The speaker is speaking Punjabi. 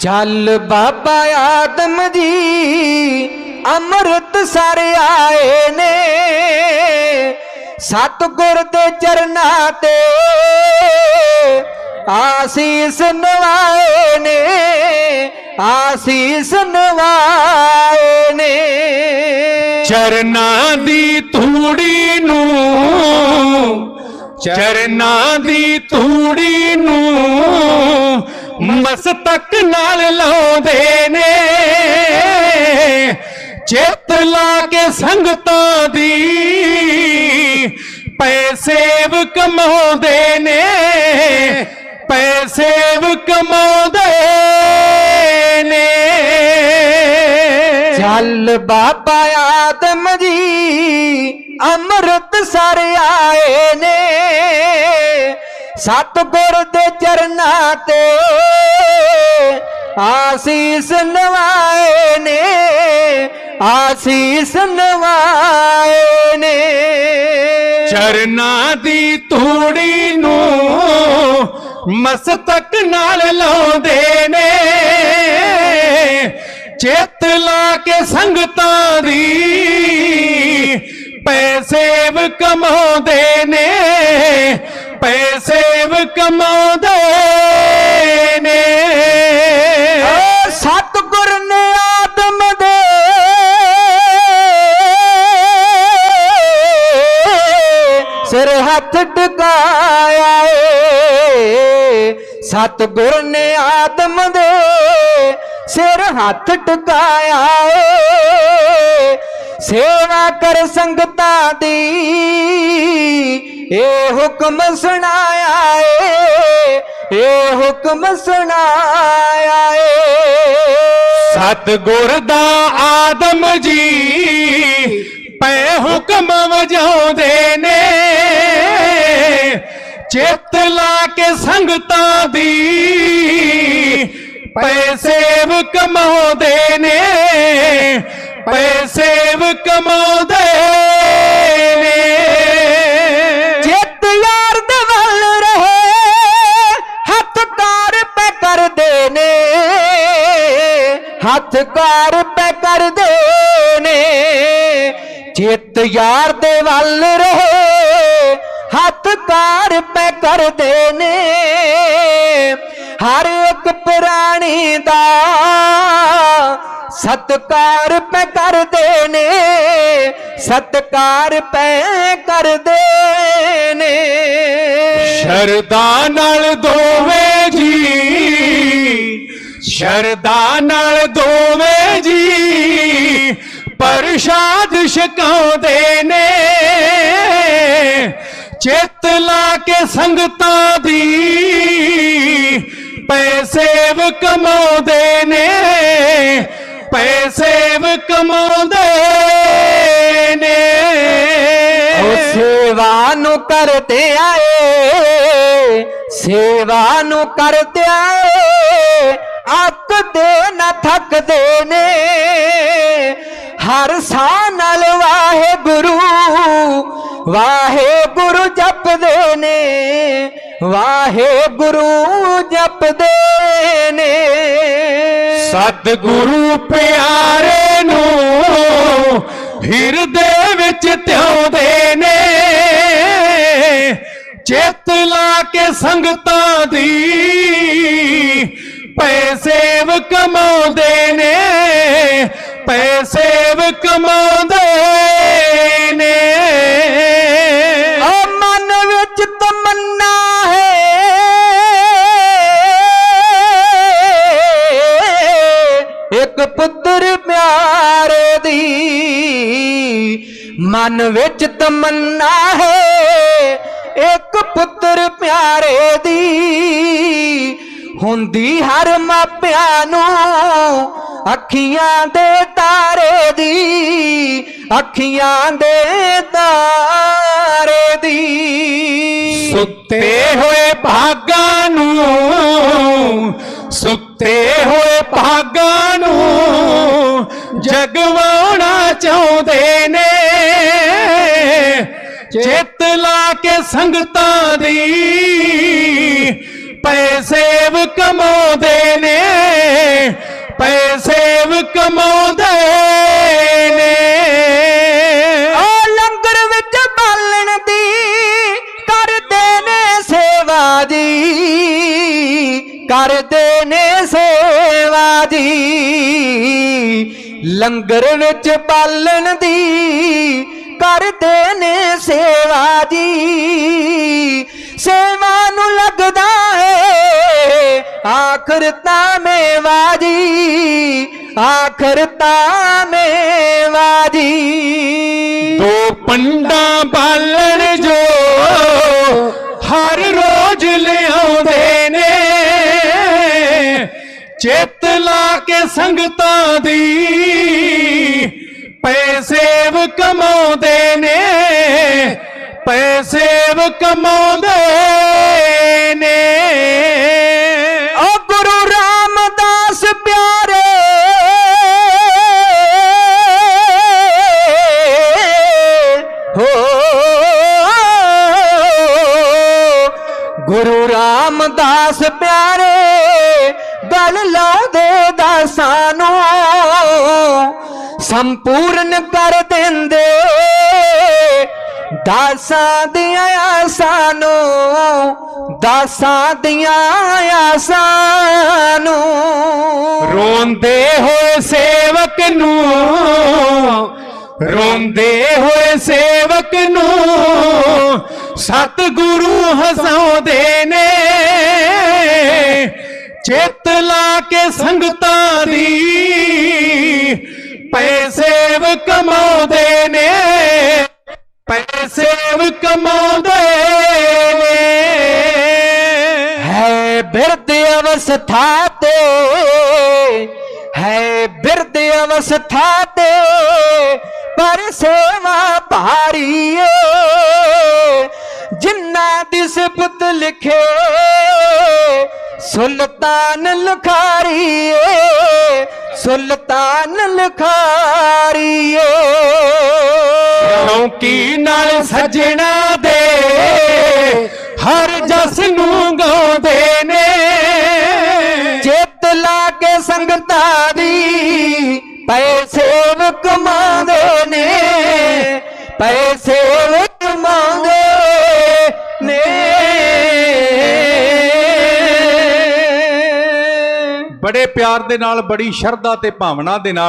ਚੱਲ ਬਾਬਾ ਆਦਮ ਜੀ, ਅੰਮ੍ਰਿਤ ਸਰ ਆਏ ਨੇ। ਸਤਿਗੁਰ ਦੇ ਚਰਨਾਂ ਤੇ ਆਸੀਸ ਨਵਾਏ ਨੇ, ਆਸੀਸ ਨਵਾਏ ਨੇ। ਚਰਨਾਂ ਦੀ ਧੂੜੀ ਨੂੰ, ਚਰਨਾਂ ਦੀ ਧੂੜੀ ਨੂੰ ਮਸਤਕ ਨਾਲ ਲਾਉਂਦੇ ਨੇ। ਚਿੱਤ ਲਾ ਕੇ ਸੰਗਤਾਂ ਦੀ ਪੈਸੇ ਕਮਾਉਂਦੇ ਨੇ। ਪੈਸੇ ਵੀ ਕਮਾਉਂਦੇ ਨੇ। ਚੱਲ ਬਾਬਾ ਆਦਮ ਜੀ ਅੰਮ੍ਰਿਤ ਸਰ ਆਏ ਨੇ। ਸਤਿਗੁਰ ਦੇ ਚਰਨਾਂ ਤੇ ਆਸੀਸ ਨਵਾਏ ਨੇ, ਆਸੀਸ ਨਵਾਏ ਨੇ। ਚਰਨਾਂ ਦੀ ਧੂੜੀ ਨੂੰ ਮਸਤਕ ਨਾਲ ਲਾਉਂਦੇ ਨੇ। ਚੇਤ ਲਾ ਕੇ ਸੰਗਤਾਂ ਦੀ ਪੈਸੇ ਵੀ ਕਮਾਉਂਦੇ ਨੇ ਪੈਸੇ ਕਮਾਉਂਦੇ ਨੇ। ਓ ਸਤਿਗੁਰ ਨੇ ਆਦਮ ਦੇ। ਸਿਰ ਹੱਥ ਟਿਕਾਇਆ ਏ। ਸਤਿਗੁਰ ਨੇ ਆਦਮ ਦੇ। ਸਿਰ ਹੱਥ ਟਿਕਾਇਆ ਏ। ਸੇਵਾ ਕਰ ਸੰਗਤਾਂ ਦੀ। ਇਹ ਹੁਕਮ ਸੁਣਾ ਇਹ ਹੁਕਮ ਸੁਣਾਇਆ ਏ। ਸਤਗੁਰ ਦਾ ਆਦਮ ਜੀ, ਪੈ ਹੁਕਮ ਵਜਾਉਂਦੇ ਨੇ। ਚਿੱਤ ਲਾ ਕੇ ਸੰਗਤਾਂ ਦੀ ਪੈਸੇ ਵੀ ਕਮਾਉਂਦੇ ਨੇ। ਪੈਸੇ ਕਮਾਉਂਦੇ ਹੱਥ ਪੈ ਕਰਦੇ ਨੇ ਚਿੱਤ ਯਾਰ ਦੇ ਵੱਲ ਰਹੇ, ਹੱਥ ਕਾਰ ਪੈ ਕਰਦੇ ਨੇ ਹਰ ਇੱਕ ਪ੍ਰਾਣੀ ਦਾ ਸਤਕਾਰ ਪੈ ਕਰਦੇ ਨੇ ਸਤਕਾਰ ਪੈ ਕਰਦੇ ਨੇ ਸ਼ਰਦਾ ਨਾਲ ਦੋਵੇਂ ਜੀ ਸ਼ਰਦਾ ਨਾਲ ਦੋਵੇਂ ਜੀ ਪ੍ਰਸ਼ਾਦ ਛਕਾਉਂਦੇ ਨੇ। ਚਿੱਤ ਲਾ ਕੇ ਸੰਗਤਾਂ ਦੀ ਪੈਸੇ ਵੀ ਕਮਾਉਂਦੇ ਨੇ। ਪੈਸੇ ਵੀ ਕਮਾਉਂਦੇ ਨੇ। ਉਹ ਸੇਵਾ ਨੂੰ ਕਰਦੇ ਆਏ। ਸੇਵਾ ਨੂੰ ਕਰਦੇ ਆਏ। ਅੱਕਦੇ ਨਾ ਥੱਕਦੇ ਨੇ। ਹਰ ਸਾਹ ਨਾਲ ਵਾਹਿਗੁਰੂ ਵਾਹਿਗੁਰੂ ਜਪਦੇ ਨੇ। ਵਾਹਿਗੁਰੂ ਜਪਦੇ ਨੇ। ਸਤਿਗੁਰੂ ਪਿਆਰੇ ਨੂੰ ਹਿਰਦੇ ਵਿੱਚ ਧਿਆਉਂਦੇ ਨੇ। ਚਿੱਤ ਲਾ ਕੇ ਸੰਗਤਾਂ ਦੀ ਪੈਸੇ ਵੀ ਕਮਾਉਂਦੇ ਨੇ, ਪੈਸੇ ਵੀ ਕਮਾਉਂਦੇ ਨੇ। ਓ ਮਨ ਵਿੱਚ ਤਮੰਨਾ ਹੈ। ਇੱਕ ਪੁੱਤਰ ਪਿਆਰੇ ਦੀ ਮਨ ਵਿੱਚ ਤਮੰਨਾ ਹੈ। ਇੱਕ ਪੁੱਤਰ ਪਿਆਰੇ ਦੀ ਹੁੰਦੀ ਹਰ ਮਾਪਿਆਂ ਨੂੰ ਅੱਖੀਆਂ ਦੇ ਤਾਰੇ ਦੀ ਅੱਖੀਆਂ ਦੇ ਤਾਰੇ ਦੀ। ਸੁੱਤੇ ਹੋਏ ਭਾਗਾਂ ਨੂੰ ਸੁੱਤੇ ਹੋਏ ਭਾਗਾਂ ਨੂੰ ਜਗਵਾਉਣਾ ਚਾਹੁੰਦੇ ਨੇ। ਚਿੱਤ ਲਾ ਕੇ ਸੰਗਤਾਂ ਦੀ ਪੈਸੇ ਕਮਾਉਂਦੇ ਨੇ, ਪੈਸੇ ਕਮਾਉਂਦੇ ਨੇ। ਉਹ ਲੰਗਰ ਵਿੱਚ ਬਾਲਣ ਦੀ ਕਰਦੇ ਨੇ ਸੇਵਾ ਜੀ, ਕਰਦੇ ਨੇ ਸੇਵਾ ਜੀ। ਲੰਗਰ ਵਿੱਚ ਬਾਲਣ ਦੀ ਕਰਦੇ ਨੇ ਸੇਵਾ ਜੀ। ਸੇਵਾ ਨੂੰ ਲੱਗਦਾ ਆਖਰ ਤਾਂ ਮੇਵਾ ਜੀ ਆਖਰ ਤਾਂ ਮੇਵਾ ਜੀ ਦੋ ਪੰਡਾ ਬਾਲਣ ਜੋ ਹਰ ਰੋਜ਼ ਲਿਆਉਂਦੇ ਨੇ, ਚਿੱਤ ਲਾ ਕੇ ਸੰਗਤਾਂ ਦੀ ਪੈਸੇ ਵੀ ਕਮਾਉਂਦੇ ਨੇ, ਪੈਸੇ ਵੀ ਕਮਾਉਂਦੇ ਨੇ। ਗੁਰੂ ਰਾਮਦਾਸ ਪਿਆਰੇ, ਗੱਲ ਲਾਉਂਦੇ ਦਾਸਾਂ ਨੂੰ ਸੰਪੂਰਨ ਕਰ ਦਿੰਦੇ ਦਾਸਾਂ ਦੀਆਂ ਆਸਾਂ ਨੂੰ ਦਾਸਾਂ ਦੀਆਂ ਆਸਾਂ ਨੂੰ ਰੋਂਦੇ ਹੋਏ ਸੇਵਕ ਨੂੰ, ਰੋਂਦੇ ਹੋਏ ਸੇਵਕ ਨੂੰ ਸਤਿਗੁਰੂ ਹਸਾਉਂਦੇ ਨੇ। ਚਿੱਤ ਲਾ ਕੇ ਸੰਗਤਾਂ ਦੀ ਪੈਸੇ ਵੀ ਕਮਾਉਂਦੇ ਨੇ। ਪੈਸੇ ਵੀ ਕਮਾਉਂਦੇ ਨੇ। ਹੈ ਬਿਰਧ ਅਵਸਥਾ ਤੇ, ਹੈ ਬਿਰਧ ਅਵਸਥਾ ਤੇ, ਪਰ ਸੇਵਾ ਭਾਰੀ ਏ ਦੀ ਸਿਫਤ ਲਿਖੇ ਸੁਲਤਾਨ ਲਖਾਰੀ ਏ ਸੁਲਤਾਨ ਲਖਾਰੀ ਏ ਕਿਉਂਕਿ ਨਾਲ ਸਜਣਾ ਦੇ ਹਰ ਜਸ ਨੂੰ ਗਾਉਂਦੇ ਨੇ। ਚਿੱਤ ਲਾ ਕੇ ਸੰਗਤਾਂ ਦੀ ਪੈਸੇ ਕਮਾਉਂਦੇ ਨੇ। ਪਿਆਰ ਦੇ ਨਾਲ ਬੜੀ ਸ਼ਰਧਾ ਤੇ ਭਾਵਨਾ ਦੇ ਨਾਲ